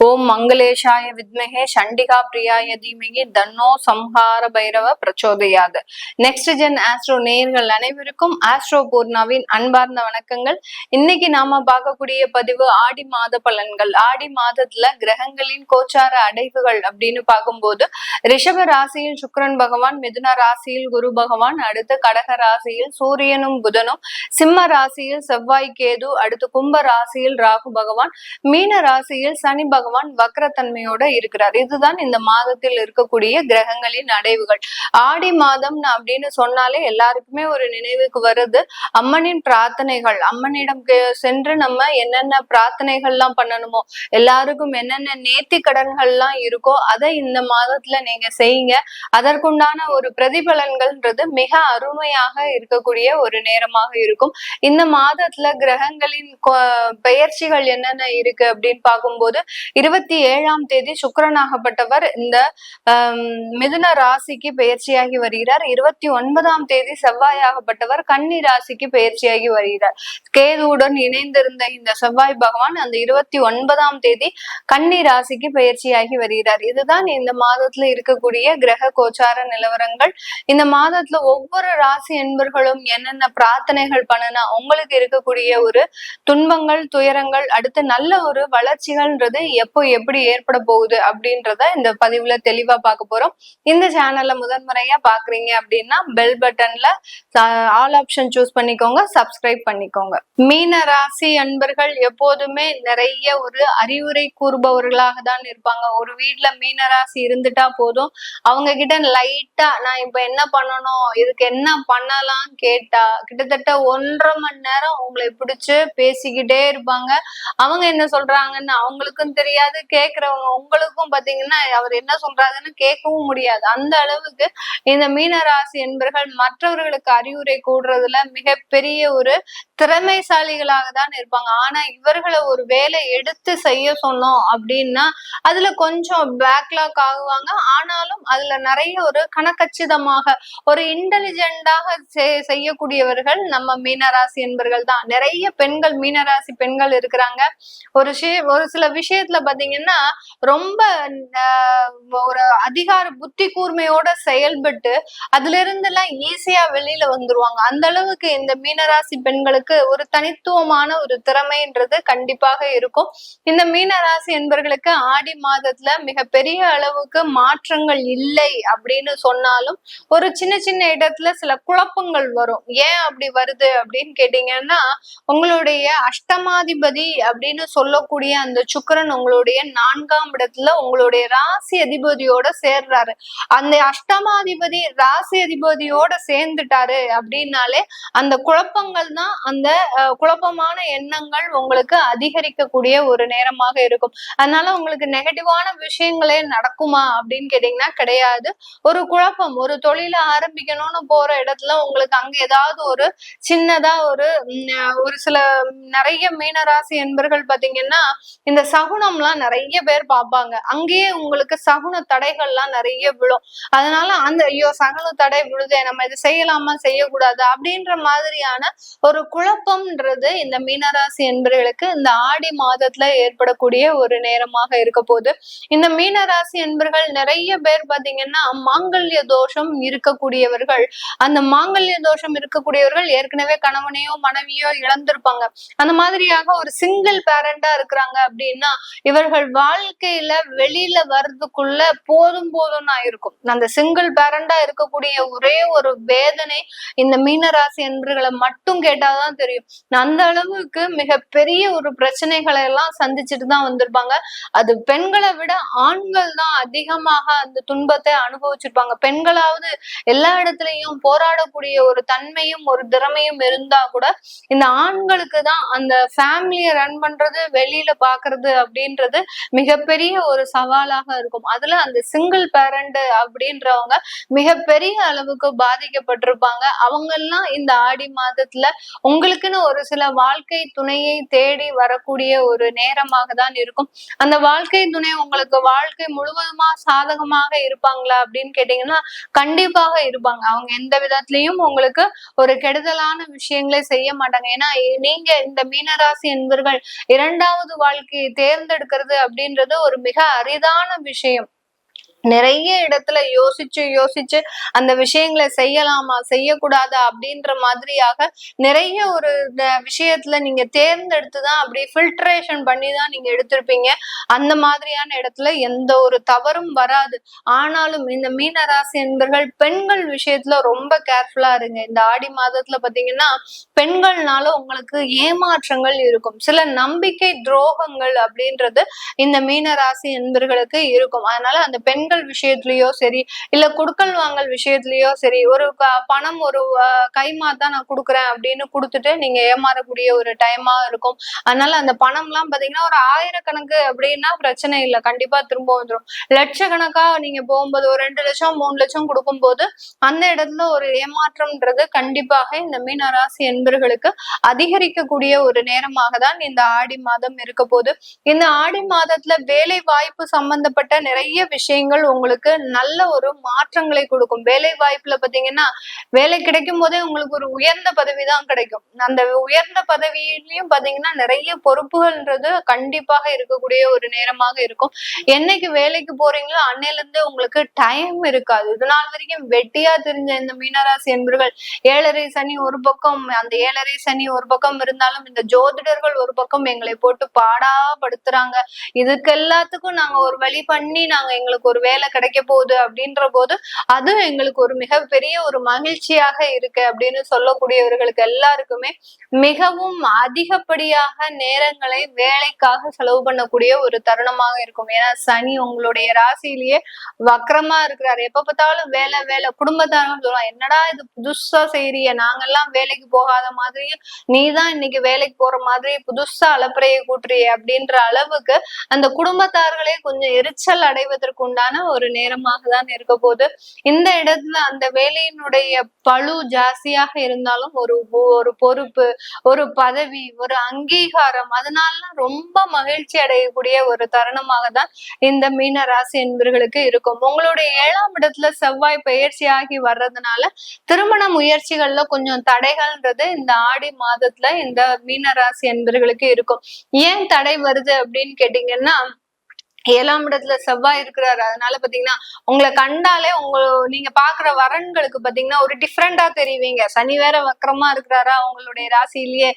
ஓம் மங்களேஷாய வித்மகே சண்டிகா பிரியாய தீமகி தன்னோ சம்ஹார பைரவ பிரச்சோதையாக நெக்ஸ்ட் ஜென் ஆஸ்ட்ரோ நேயர்கள் அனைவருக்கும் ஆஸ்ட்ரோ பூர்ணாவின் அன்பார்ந்த வணக்கங்கள். இன்னைக்கு நாம பார்க்கக்கூடிய பதிவு ஆடி மாத பலன்கள். ஆடி மாதத்துல கிரகங்களின் கோச்சார அடைவுகள் அப்படின்னு பார்க்கும்போது ரிஷப ராசியில் சுக்ரன் பகவான் மிதுன ராசியில் குரு பகவான் அடுத்து கடக ராசியில் சூரியனும் புதனும் சிம்ம ராசியில் செவ்வாய் கேது அடுத்து கும்ப ராசியில் ராகு பகவான் மீன ராசியில் சனி பகவான் பகவான் வக்ரத்தன்மையோட இருக்கிறார். இதுதான் இந்த மாதத்தில் இருக்கக்கூடிய கிரகங்களின் அடைவுகள். ஆடி மாதம் அப்படின்னு சொன்னாலே எல்லாருக்குமே ஒரு நினைவுக்கு வருது அம்மனின் பிரார்த்தனைகள். அம்மனிடம் சென்று நம்ம என்னென்ன பிரார்த்தனைகள்லாம் பண்ணணுமோ எல்லாருக்கும் என்னென்ன நேர்த்தி கடன்கள்லாம் இருக்கோ அதை இந்த மாதத்துல நீங்க செய்யுங்க. அதற்குண்டான ஒரு பிரதிபலன்கள்ன்றது மிக அருமையாக இருக்கக்கூடிய ஒரு நேரமாக இருக்கும். இந்த மாதத்துல கிரகங்களின் பெயர்ச்சிகள் என்னென்ன இருக்கு அப்படின்னு பார்க்கும்போது இருபத்தி ஏழாம் தேதி சுக்கரனாகப்பட்டவர் இந்த மிதுன ராசிக்கு பயிற்சியாகி வருகிறார். இருபத்தி ஒன்பதாம் தேதி செவ்வாயாகப்பட்டவர் கன்னி ராசிக்கு பயிற்சியாகி வருகிறார். கேதுவுடன் இணைந்திருந்த இந்த செவ்வாய் பகவான் அந்த இருபத்தி ஒன்பதாம் தேதி கன்னி ராசிக்கு பயிற்சியாகி வருகிறார். இதுதான் இந்த மாதத்துல இருக்கக்கூடிய கிரக கோச்சார நிலவரங்கள். இந்த மாதத்துல ஒவ்வொரு ராசி என்பர்களும் என்னென்ன பிரார்த்தனைகள் பண்ணனா உங்களுக்கு இருக்கக்கூடிய ஒரு துன்பங்கள் துயரங்கள் அடுத்து நல்ல ஒரு வளர்ச்சிகள்ன்றது எப்போ எப்படி ஏற்பட போகுது அப்படின்றத இந்த பதிவுல தெளிவா பார்க்க போறோம். இந்த சேனல்ல முதன்முறையா பாக்குறீங்க அப்படின்னா பெல் பட்டன்ல ஆல் ஆப்ஷன் சூஸ் பண்ணிக்கோங்க சப்ஸ்கிரைப் பண்ணிக்கோங்க. மீன ராசி அன்பர்கள் எப்போதுமே நிறைய ஒரு அறிவுரை கூறுபவர்களாக தான் இருப்பாங்க. ஒரு வீட்டுல மீன ராசி இருந்துட்டா போதும். அவங்க கிட்ட லைட்டா நான் இப்ப என்ன பண்ணணும் இதுக்கு என்ன பண்ணலாம் கேட்டா கிட்டத்தட்ட ஒன்றரை மணி நேரம் உங்களை பிடிச்சு பேசிக்கிட்டே இருப்பாங்க. அவங்க என்ன சொல்றாங்கன்னு அவங்களுக்கும் தெரியும் தெரியாது கேக்குறவங்க உங்களுக்கும் பாத்தீங்கன்னா அவர் என்ன சொல்றாருன்னு கேட்கவும் முடியாது. அந்த அளவுக்கு இந்த மீனராசி என்பர்கள் மற்றவர்களுக்கு அறிவுரை கூடுறதுல மிகப்பெரிய ஒரு திறமைசாலிகளாக தான் இருப்பாங்க. ஆனா இவர்களை ஒரு வேலை எடுத்து செய்ய சொன்னோம் அப்படின்னா அதுல கொஞ்சம் பேக்லாக் ஆகுவாங்க. ஆனாலும் அதுல நிறைய ஒரு கணக்கச்சிதமாக ஒரு இன்டெலிஜென்டாக செய்யக்கூடியவர்கள் நம்ம மீனராசி என்பர்கள் தான். நிறைய பெண்கள் மீனராசி பெண்கள் இருக்கிறாங்க. ஒரு ஒரு சில விஷயத்துல பாத்தீங்கன்னா ரொம்ப ஒரு அதிகார புத்தி கூர்மையோட செயல்பட்டு அதுல இருந்து எல்லாம் ஈஸியா வெளியில வந்துருவாங்க. அந்த அளவுக்கு இந்த மீனராசி பெண்களுக்கு ஒரு தனித்துவமான ஒரு திறமைன்றது கண்டிப்பாக இருக்கும். இந்த மீனராசி என்பர்களுக்கு ஆடி மாதத்துல மிக பெரிய அளவுக்கு மாற்றங்கள் இல்லை அப்படின்னு சொன்னாலும் ஒரு சின்ன சின்ன இடத்துல சில குழப்பங்கள் வரும். ஏன் அப்படி வருது அப்படின்னு கேட்டீங்கன்னா உங்களுடைய அஷ்டமாதிபதி அப்படின்னு சொல்லக்கூடிய அந்த சுக்கரன் உங்களுடைய நான்காம் இடத்துல உங்களுடைய ராசி அதிபதியோட அதிபதியோட சேர்றாரு. அந்த அஷ்டமாதிபதி ராசி அதிபதியோட சேர்ந்துட்டாரு அப்படின்னாலே அந்த குழப்பங்கள் தான் அந்த குழப்பமான எண்ணங்கள் உங்களுக்கு அதிகரிக்கக்கூடிய ஒரு நேரமாக இருக்கும். அதனால உங்களுக்கு நெகட்டிவான விஷயங்களே நடக்குமா அப்படின்னு கேட்டீங்கன்னா கிடையாது. ஒரு குழப்பம் ஒரு தொழிலை ஆரம்பிக்கணும்னு போற இடத்துல உங்களுக்கு அங்க ஏதாவது ஒரு சின்னதா ஒரு ஒரு சில நிறைய மீனராசி என்பர்கள் பாத்தீங்கன்னா இந்த சகுனம்லாம் நிறைய பேர் பார்ப்பாங்க. அங்கேயே உங்களுக்கு சகுன தடை தடைகள்லாம் நிறைய விழும். அதனால அந்த ஐயோ சகுன தடை விழுதே நம்ம இதை செய்யலாமா செய்யக்கூடாது அப்படின்ற மாதிரியான ஒரு குழப்பம்ன்றது இந்த மீனராசி என்பவர்களுக்கு இந்த ஆடி மாதத்துல ஏற்படக்கூடிய ஒரு நேரமாக இருக்க போது இந்த மீனராசி என்பர்கள் நிறைய பேர் பாத்தீங்கன்னா மாங்கல்ய தோஷம் இருக்கக்கூடியவர்கள். அந்த மாங்கல்ய தோஷம் இருக்கக்கூடியவர்கள் ஏற்கனவே கணவனையோ மனைவியோ இழந்திருப்பாங்க. அந்த மாதிரியாக ஒரு சிங்கிள் பேரண்டா இருக்கிறாங்க அப்படின்னா இவர்கள் வாழ்க்கையில வெளியில வர்றதுக்குள்ள போ போதும் போதும்னா இருக்கும் அந்த சிங்கிள் பேரண்டா இருக்கக்கூடிய ஒரே ஒரு வேதனை இந்த மீனராசி என்பர்களை மட்டும் கேட்டாதான் தெரியும். அந்த அளவுக்கு மிக பெரிய ஒரு பிரச்சனைகளை எல்லாம் சந்திச்சுட்டு தான் வந்திருப்பாங்க. அது பெண்களை விட ஆண்கள் தான் அதிகமாக அந்த துன்பத்தை அனுபவிச்சிருப்பாங்க. பெண்களாவது எல்லா இடத்துலயும் போராடக்கூடிய ஒரு தன்மையும் ஒரு திறமையும் இருந்தா கூட இந்த ஆண்களுக்கு தான் அந்த ஃபேமிலியை ரன் பண்றது வெளியில பாக்குறது அப்படின்றது மிகப்பெரிய ஒரு சவாலாக இருக்கும். அதுல அந்த சிங்கிள் பேரண்ட் அப்படின்றவங்க மிகப்பெரிய அளவுக்கு பாதிக்கப்பட்டிருப்பாங்க. அவங்க எல்லாம் இந்த ஆடி மாதத்துல உங்களுக்குன்னு ஒரு சில வாழ்க்கை துணையை தேடி வரக்கூடிய ஒரு நேரமாக தான் இருக்கும். அந்த வாழ்க்கை துணை உங்களுக்கு வாழ்க்கை முழுவதுமா சாதகமாக இருப்பாங்களா அப்படின்னு கேட்டீங்கன்னா கண்டிப்பாக இருப்பாங்க. அவங்க எந்த விதத்திலையும் உங்களுக்கு ஒரு கெடுதலான விஷயங்களை செய்ய மாட்டாங்க. ஏன்னா நீங்க இந்த மீனராசி என்பர்கள் இரண்டாவது வாழ்க்கையை தேர்ந்தெடுக்கிறது அப்படின்றது ஒரு மிக அரிதான விஷயம். நிறைய இடத்துல யோசிச்சு யோசிச்சு அந்த விஷயங்களை செய்யலாமா செய்யக்கூடாதா அப்படின்ற மாதிரியாக நிறைய ஒரு விஷயத்துல நீங்க தேர்ந்தெடுத்து தான் அப்படி ஃபில்ட்ரேஷன் பண்ணி தான் நீங்க எடுத்திருப்பீங்க. அந்த மாதிரியான இடத்துல எந்த ஒரு தவறும் வராது. ஆனாலும் இந்த மீனராசி என்பர்கள் பெண்கள் விஷயத்துல ரொம்ப கேர்ஃபுல்லா இருங்க. இந்த ஆடி மாதத்துல பாத்தீங்கன்னா பெண்கள்னால உங்களுக்கு ஏமாற்றங்கள் இருக்கும். சில நம்பிக்கை துரோகங்கள் அப்படின்றது இந்த மீனராசி என்பர்களுக்கு இருக்கும். அதனால அந்த பெண் பெண்கள் விஷயத்துலயோ சரி இல்ல குடுக்கல் வாங்கல் விஷயத்துலயோ சரி ஒரு பணம் ஒரு கைமா தான் நான் கொடுக்குறேன் அப்படின்னு கொடுத்துட்டு நீங்க ஏமாறக்கூடிய ஒரு டைமா இருக்கும். அதனால அந்த பணம் எல்லாம் பாத்தீங்கன்னா ஒரு ஆயிரக்கணக்கு அப்படின்னா பிரச்சனை இல்லை. கண்டிப்பா திரும்ப வந்துடும் லட்சக்கணக்கா நீங்க போகும்போது ஒரு ரெண்டு லட்சம் மூணு லட்சம் கொடுக்கும்போது அந்த இடத்துல ஒரு ஏமாற்றம்ன்றது கண்டிப்பாக இந்த மீன ராசி என்பர்களுக்கு அதிகரிக்கக்கூடிய ஒரு நேரமாக தான் இந்த ஆடி மாதம் இருக்க போது இந்த ஆடி மாதத்துல வேலை வாய்ப்பு சம்பந்தப்பட்ட நிறைய விஷயங்கள் உங்களுக்கு நல்ல ஒரு மாற்றங்களை கொடுக்கும். வேலை வாய்ப்புல பாத்தீங்கன்னா வேலை கிடைக்கும் போதே உங்களுக்கு ஒரு உயர்ந்த பதவி தான் கிடைக்கும். அந்த உயர்ந்த பதவியிலையும் பாத்தீங்கன்னா நிறைய பொறுப்புகள்ன்றது கண்டிப்பாக இருக்கக்கூடிய ஒரு நேரமாக இருக்கும். என்னைக்கு வேலைக்கு போறீங்களோ அன்னையில இருந்து உங்களுக்கு டைம் இருக்காது. இது நாள் வரைக்கும் வெட்டியா தெரிஞ்ச இந்த மீனராசி என்பர்கள் ஏழரை சனி ஒரு பக்கம் அந்த ஏழரை சனி ஒரு பக்கம் இருந்தாலும் இந்த ஜோதிடர்கள் ஒரு பக்கம் எங்களை போட்டு பாடா படுத்துறாங்க இதுக்கு எல்லாத்துக்கும் நாங்க ஒரு வழி பண்ணி நாங்க எங்களுக்கு ஒரு வேலை கிடைக்க போகுது அப்படின்ற போது அது எங்களுக்கு ஒரு மிகப்பெரிய ஒரு மகிழ்ச்சியாக இருக்கு அப்படின்னு சொல்லக்கூடியவர்களுக்கு எல்லாருக்குமே மிகவும் அதிகப்படியாக நேரங்களை வேலைக்காக செலவு பண்ணக்கூடிய ஒரு தருணமாக இருக்கும். ஏன்னா சனி உங்களுடைய ராசியிலேயே வக்கரமா இருக்கிறாரு. எப்ப பார்த்தாலும் வேலை வேலை குடும்பத்தாரங்க சொல்லுவாங்க. என்னடா இது புதுசா செய்யறிய நாங்கெல்லாம் வேலைக்கு போகாத மாதிரி நீதான் இன்னைக்கு வேலைக்கு போற மாதிரி புதுசா அலப்பறையை கூட்டுறிய அப்படின்ற அளவுக்கு அந்த குடும்பத்தார்களே கொஞ்சம் எரிச்சல் அடைவதற்கு உண்டான ஒரு நேரமாக தான் இருக்க போகுது இந்த இடத்துல அந்த வேலையினுடைய பளு ஜாஸ்தியாக இருந்தாலும் ஒரு ஒரு பொறுப்பு ஒரு பதவி ஒரு அங்கீகாரம் அதனாலலாம் ரொம்ப மகிழ்ச்சி அடையக்கூடிய ஒரு தருணமாக தான் இந்த மீன ராசி என்பர்களுக்கு இருக்கும். உங்களுடைய ஏழாம் இடத்துல செவ்வாய் பயிற்சியாகி வர்றதுனால திருமண முயற்சிகள்ல கொஞ்சம் தடைகள்ன்றது இந்த ஆடி மாதத்துல இந்த மீன ராசி என்பர்களுக்கு இருக்கும். ஏன் தடை வருது அப்படின்னு கேட்டீங்கன்னா ஏழாம் இடத்துல செவ்வாய் இருக்கிறாரு. அதனால பாத்தீங்கன்னா உங்களை கண்டாலே உங்க நீங்க பாக்குற வரன்களுக்கு பாத்தீங்கன்னா ஒரு டிஃப்ரெண்டா தெரிவிங்க. சனி வேற வக்கரமா இருக்கிறாரா? உங்களுடைய ராசியிலேயே.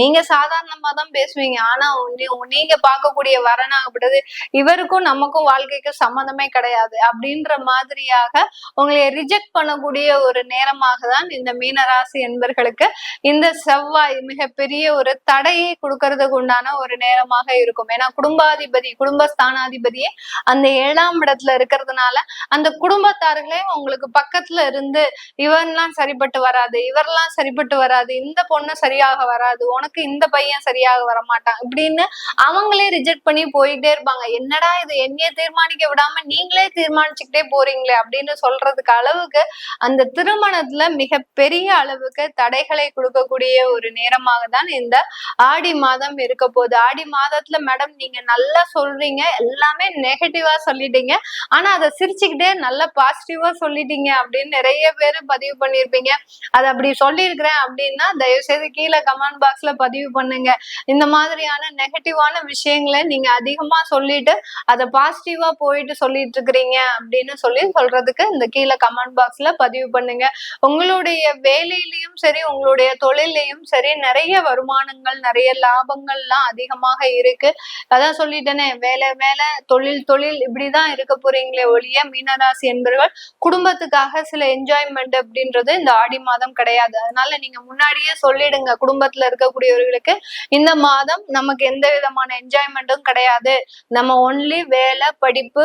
நீங்க சாதாரணமா தான் பேசுவீங்க. ஆனா நீங்க பார்க்கக்கூடிய வரனாகப்பட்டது இவருக்கும் நமக்கும் வாழ்க்கைக்கும் சம்மந்தமே கிடையாது. அப்படின்ற மாதிரியாக உங்களை ரிஜெக்ட் பண்ணக்கூடிய ஒரு நேரமாக தான் இந்த மீன ராசி என்பர்களுக்கு இந்த செவ்வாய் மிகப்பெரிய ஒரு தடையை கொடுக்கறதுக்கு உண்டான ஒரு நேரமாக இருக்கும். ஏன்னா குடும்பாதிபதி குடும்பஸ்தானாதிபதியே அந்த ஏழாம் இடத்துல இருக்கிறதுனால அந்த குடும்பத்தார்களே உங்களுக்கு பக்கத்துல இருந்து இவன்லாம் சரிப்பட்டு வராது இவரெல்லாம் சரிப்பட்டு வராது இந்த பொண்ணு சரியாக வராது உனக்கு இந்த பையன் சரியாக வரமாட்டான் இப்படின்னு அவங்களே ரிஜெக்ட் பண்ணி போயிட்டே இருப்பாங்க. என்னடா இது என்னைய தீர்மானிக்க விடாம நீங்களே தீர்மானிச்சுக்கிட்டே போறீங்களே அப்படின்னு சொல்றதுக்கு அளவுக்கு அந்த திருமணத்துல மிக பெரிய அளவுக்கு தடைகளை கொடுக்கக்கூடிய ஒரு நேரமாக தான் இந்த ஆடி மாதம் இருக்க போகுது. ஆடி மாதத்துல மேடம் நீங்க நல்லா சொல்றீங்க எல்லாமே நெகட்டிவா சொல்லிட்டீங்க. ஆனா அதை சிரிச்சுக்கிட்டே நல்லா பாசிட்டிவா சொல்லிட்டீங்க அப்படின்னு நிறைய பேர் பதிவு பண்ணியிருப்பீங்க. அதை அப்படி சொல்லியிருக்கிறேன் அப்படின்னா தயவு செய்து கீழே கமெண்ட் பாக்ஸ்ல பதிவு பண்ணுங்க. இந்த மாதிரியான நெகட்டிவான விஷயங்களை நீங்க அதிகமா சொல்லிட்டு அதை பாசிட்டிவா போயிட்டு சொல்லிட்டு இருக்கிறீங்க அப்படின்னு சொல்லி சொல்றதுக்கு இந்த கீழே கமெண்ட் பாக்ஸ்ல பதிவு பண்ணுங்க. உங்களுடைய வேலையிலயும் சரி உங்களுடைய தொழிலையும் சரி நிறைய வருமானங்கள் நிறைய லாபங்கள்லாம் அதிகமாக இருக்கு. அதான் சொல்லிட்டேனே வேலை வேலை தொழில் தொழில் இப்படிதான் இருக்க போறீங்களே ஒழிய மீனராசி என்பவர்கள் குடும்பத்துக்காக சில என்ஜாய்மெண்ட் அப்படின்றது இந்த ஆடி மாதம் கிடையாது. அதனால நீங்க முன்னாடியே சொல்லிடுங்க குடும்பத்துல இருக்கக்கூடியவர்களுக்கு இந்த மாதம் நமக்கு எந்த விதமான என்ஜாய்மெண்ட்டும் கிடையாது. நம்ம ஒன்லி வேலை படிப்பு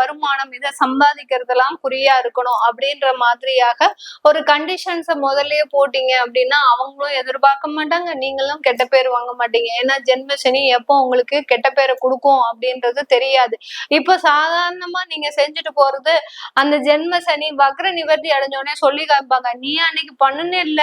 வருமானம் இதை சம்பாதிக்கிறதெல்லாம் குறியா இருக்கணும் அப்படின்ற மாதிரியாக ஒரு கண்டிஷன்ஸை முதல்லயே போட்டீங்க அப்படின்னா அவங்களும் எதிர்பார்க்க மாட்டாங்க. நீங்களும் கெட்ட பேர் வாங்க மாட்டீங்க. ஏன்னா ஜென்ம சனி எப்போ உங்களுக்கு கெட்ட பேரை கொடுக்கும் அப்படின்றது தெரியும் தெரியாது. இப்ப சாதாரணமா நீங்க செஞ்சுட்டு போறது அந்த ஜென்ம சனி வக்ர நிவர்த்தி அடைஞ்ச உடனே சொல்லி காமிப்பாங்க. நீ அன்னைக்கு பண்ணுனே இல்ல.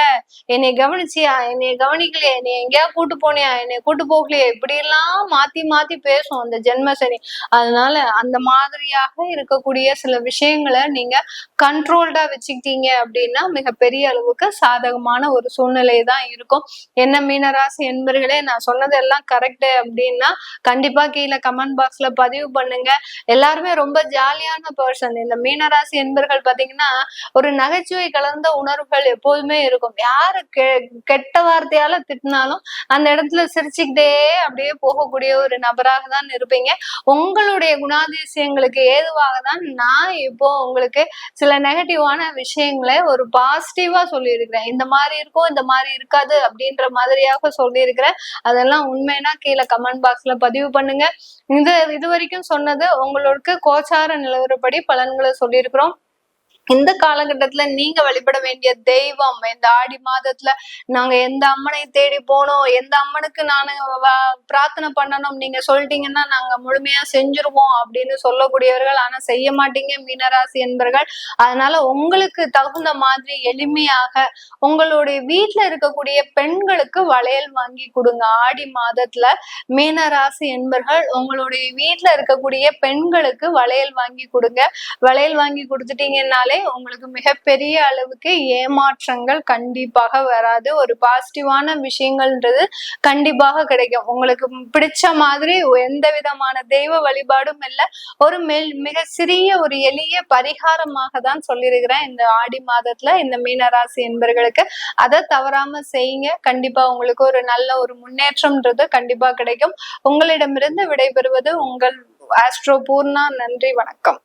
என்னை கவனிச்சியா? என்னை கவனிக்கலையா? என்னை எங்கேயா கூட்டு போனியா? என்னை கூட்டு போகலையா? இப்படி எல்லாம் மாத்தி மாத்தி பேசும் அந்த ஜென்ம சனி. அதனால அந்த மாதிரியாக இருக்கக்கூடிய சில விஷயங்களை நீங்க கண்ட்ரோல்டா வச்சுக்கிட்டீங்க அப்படின்னா மிகப்பெரிய அளவுக்கு சாதகமான ஒரு சூழ்நிலை தான் இருக்கும். என்ன மீனராசி என்பர்களே நான் சொன்னதெல்லாம் கரெக்டு அப்படின்னா கண்டிப்பா கீழே கமெண்ட் பாக்ஸ்ல பதிவு பண்ணுங்க. எல்லாருமே ரொம்ப ஜாலியான பர்சன் இந்த மீனராசி என்பர்கள் பாத்தீங்கன்னா ஒரு நகைச்சுவை கலந்த உணர்வுகள் எப்போதுமே இருக்கும். யாரு கெ கெட்ட வார்த்தையால திட்டினாலும் அந்த இடத்துல சிரிச்சுக்கிட்டே அப்படியே போகக்கூடிய ஒரு நபராக தான் இருப்பீங்க. உங்களுடைய குணாதிசயங்களுக்கு ஏதுவாக தான் நான் இப்போ உங்களுக்கு சில நெகட்டிவான விஷயங்களை ஒரு பாசிட்டிவா சொல்லியிருக்கிறேன். இந்த மாதிரி இருக்கும் இந்த மாதிரி இருக்காது அப்படின்ற மாதிரியாக சொல்லியிருக்கிறேன். அதெல்லாம் உண்மைனா கீழே கமெண்ட் பாக்ஸ்ல பதிவு பண்ணுங்க. இது இது வரைக்கும் சொன்னது உங்களுக்கு கோச்சார நிலவரப்படி பலன்களை சொல்லியிருக்கிறோம். இந்த காலகட்டத்துல நீங்க வழிபட வேண்டிய தெய்வம் இந்த ஆடி மாதத்துல நாங்க எந்த அம்மனை தேடி போனோம் எந்த அம்மனுக்கு நான் பிரார்த்தனை பண்ணணும் நீங்க சொல்லிட்டீங்கன்னா நாங்க முழுமையா செஞ்சுருவோம் அப்படின்னு சொல்லக்கூடியவர்கள். ஆனா செய்ய மாட்டீங்க மீனராசி என்பர்கள். அதனால உங்களுக்கு தகுந்த மாதிரி எளிமையாக உங்களுடைய வீட்டுல இருக்கக்கூடிய பெண்களுக்கு வளையல் வாங்கி கொடுங்க. ஆடி மாதத்துல மீனராசி என்பர்கள் உங்களுடைய வீட்டுல இருக்கக்கூடிய பெண்களுக்கு வளையல் வாங்கி கொடுங்க. வளையல் வாங்கி கொடுத்துட்டீங்கன்னாலே உங்களுக்கு மிகப்பெரிய அளவுக்கு ஏமாற்றங்கள் கண்டிப்பாக வராது. ஒரு பாசிட்டிவான விஷயங்கள்ன்றது கண்டிப்பாக கிடைக்கும். உங்களுக்கு பிடிச்ச மாதிரி எந்த விதமான தெய்வ வழிபாடும் இல்லை. ஒரு மெல் மிக சிறிய ஒரு எளிய பரிகாரமாக தான் சொல்லியிருக்கிறேன். இந்த ஆடி மாதத்துல இந்த மீனராசி என்பர்களுக்கு அதை தவறாம செய்யுங்க. கண்டிப்பா உங்களுக்கு ஒரு நல்ல ஒரு முன்னேற்றம்ன்றது கண்டிப்பா கிடைக்கும். உங்களிடமிருந்து விடைபெறுவது உங்கள் ஆஸ்ட்ரோ பூர்ணா நன்றி வணக்கம்.